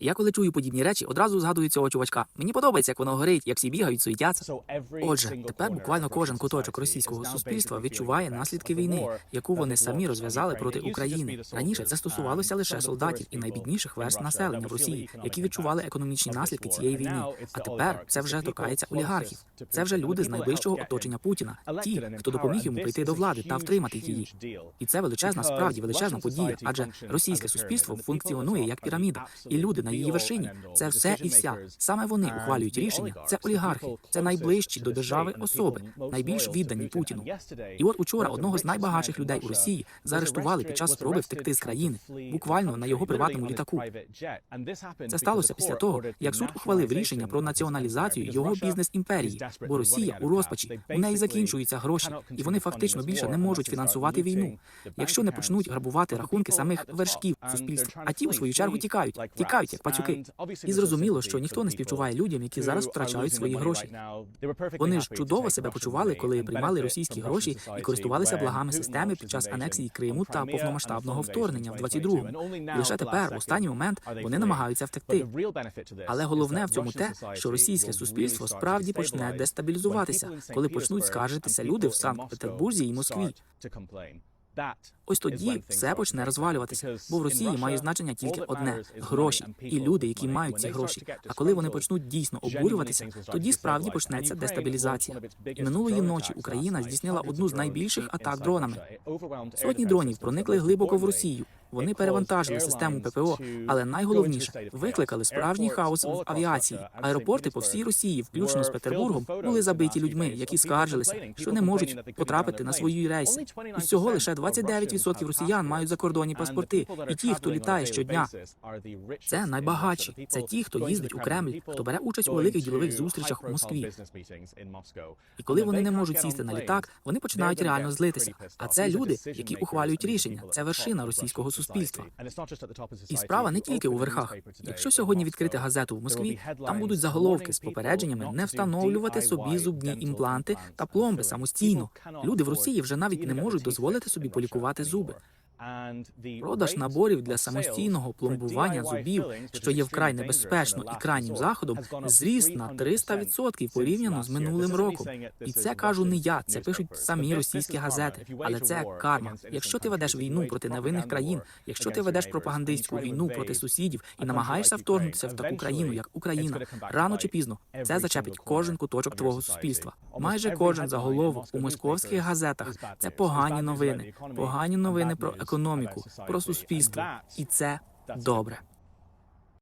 Я коли чую подібні речі, одразу згадую цього чувачка. Мені подобається, як воно горить, як всі бігають, суетяться. Отже, тепер буквально кожен куточок російського суспільства відчуває наслідки війни, яку вони самі розв'язали проти України. Раніше це стосувалося лише солдатів і найбідніших верст населення в Росії, які відчували економічні наслідки цієї війни. А тепер це вже торкається олігархів. Це вже люди з найближчого оточення Путіна, ті, хто допоміг йому прийти до влади та втримати її. І це величезна, справді величезна подія, адже російське суспільство функціонує як піраміда, і люди на її вершині це все і вся. Саме вони ухвалюють рішення. Це олігархи, це найближчі до держави особи, найбільш віддані Путіну. І от учора одного з найбагатших людей у Росії заарештували під час спроби втекти з країни, буквально на його приватному літаку. Це сталося після того, як суд ухвалив рішення про націоналізацію його бізнес імперії, бо Росія у розпачі у неї закінчуються гроші, і вони фактично більше не можуть фінансувати війну, якщо не почнуть грабувати рахунки самих вершків суспільства. А ті у свою чергу тікають, тікають пацюки. І зрозуміло, що ніхто не співчуває людям, які зараз втрачають свої гроші. Вони ж чудово себе почували, коли приймали російські гроші і користувалися благами системи під час анексії Криму та повномасштабного вторгнення в 22-му. І лише тепер, в останній момент, вони намагаються втекти. Але головне в цьому те, що російське суспільство справді почне дестабілізуватися, коли почнуть скаржитися люди в Санкт-Петербурзі і Москві. Ось тоді все почне розвалюватися, бо в Росії має значення тільки одне гроші і люди, які мають ці гроші. А коли вони почнуть дійсно обурюватися, тоді справді почнеться дестабілізація. І минулої ночі Україна здійснила одну з найбільших атак дронами. Сотні дронів проникли глибоко в Росію. Вони перевантажили систему ППО, але найголовніше викликали справжній хаос в авіації. Аеропорти по всій Росії, включно з Петербургом, були забиті людьми, які скаржилися, що не можуть потрапити на свої рейси. Усього лише 29% росіян мають закордонні паспорти, і ті, хто літає щодня. Це найбагатші. Це ті, хто їздить у Кремль, хто бере участь у великих ділових зустрічах в Москві. І коли вони не можуть сісти на літак, вони починають реально злитися. А це люди, які ухвалюють рішення. Це вершина російського суспільства. І справа не тільки у верхах. Якщо сьогодні відкрити газету в Москві, там будуть заголовки з попередженнями не встановлювати собі зубні імпланти та пломби самостійно. Люди в Росії вже навіть не можуть дозволити собі полікувати зуби. Продаж наборів для самостійного пломбування зубів, що є вкрай небезпечно і крайнім заходом, зріс на 300% порівняно з минулим роком. І це кажу не я, це пишуть самі російські газети. Але це карма. Якщо ти ведеш війну проти невинних країн, якщо ти ведеш пропагандистську війну проти сусідів і намагаєшся вторгнутися в таку країну, як Україна, рано чи пізно це зачепить кожен куточок твого суспільства. Майже кожен заголовок у московських газетах це погані новини, погані новини про економіку, про суспільство, і це добре.